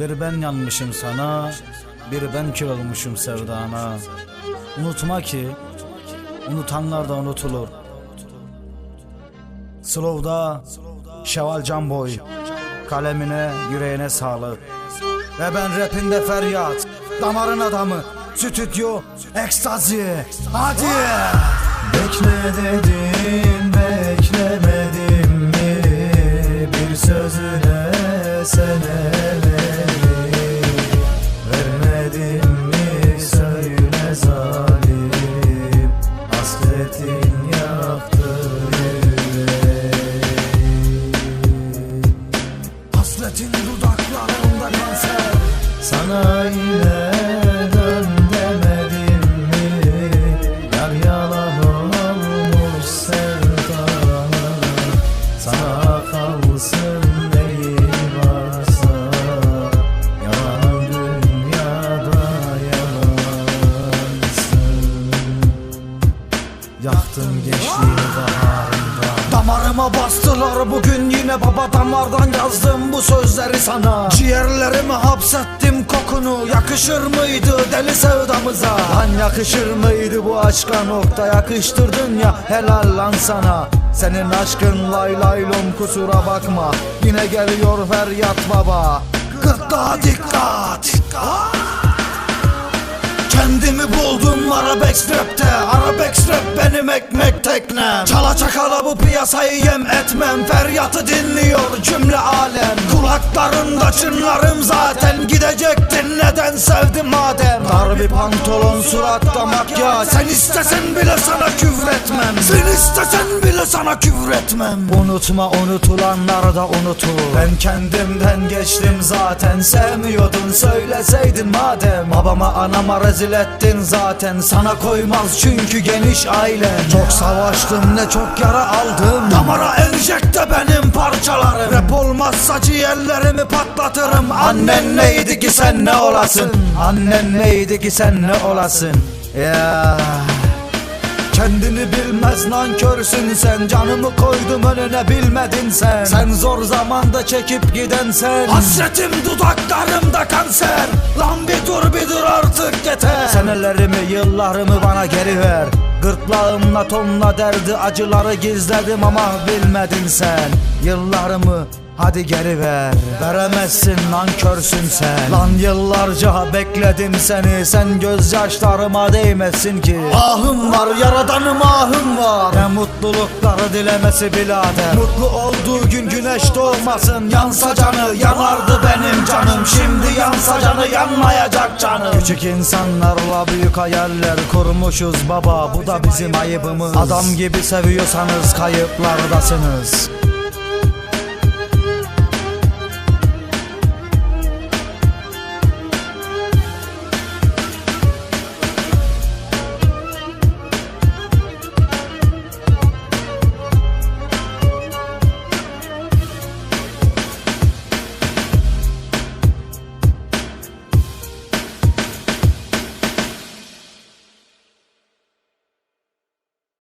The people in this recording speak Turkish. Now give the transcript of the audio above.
Bir ben yanmışım sana, bir ben kül olmuşum sevdana. Unutma ki, unutanlar da unutulur. Slow'da Şeval Canboy, kalemine, yüreğine sağlık. Ve ben rapinde feryat, damarın adamı, stüdyo, ekstazi. Hadi! Bekle dedim beklemedim Yaktın gençliği baharında Damarıma bastılar bugün yine baba damardan yazdım bu sözleri sana. Ciğerlerimi hapsettim kokunu yakışır mıydı deli sevdamıza? Lan yakışır mıydı bu aşka nokta yakıştırdın ya helal lan sana. Senin aşkın lay lay lom kusura bakma. Yine geliyor feryat baba. Gırtlağa dikkat Kendimi buldum Arabex rapte. Arabex rap benim ekmek teknem. Çala çakala bu piyasayı yem etmem. Feryatı dinliyor cümle alem. Kulaklarında çınlarım zaten. Gidecektin neden sevdim madem? Dar bir pantolon suratta makyaj Sen istesen bile sana küfretmem. Sen istesen bile sana küfretmem. Unutma unutulanlar da unutur. Ben kendimden geçtim zaten. Sevmiyordun söyleseydin madem. Babama anama rezil ettin zaten Sana koymaz çünkü geniş ailen Çok savaştım ne çok yara aldım. Damara enjekte benim parçalarım. Rap olmazsa ciğerlerimi patlatırım. Annen neydi ki sen ne olasın? Annen neydi ki sen ne olasın? Ya Kendini bilmez nankörsün sen. Canımı koydum önüne bilmedin sen. Sen zor zamanda çekip giden sen. Hasretim dudaklarımda kanser. Lan bir dur bir dur artık yeter. Senelerimi yıllarımı bana geri ver. Gırtlağımla tonla derdi acıları gizledim ama bilmedin sen. Yıllarımı Hadi geri ver. Veremezsin nankörsün sen. Lan yıllarca bekledim seni. Sen gözyaşlarıma değmesin ki. Ahım var yaradanım ahım var. Ne mutlulukları dilemesi birader. Mutlu olduğu gün güneş doğmasın. Yansa canı yanardı benim canım. Şimdi yansa canı yanmayacak canım. Küçük insanlarla büyük hayaller kurmuşuz baba. Bu da bizim ayıbımız. Adam gibi seviyorsanız kayıplardasınız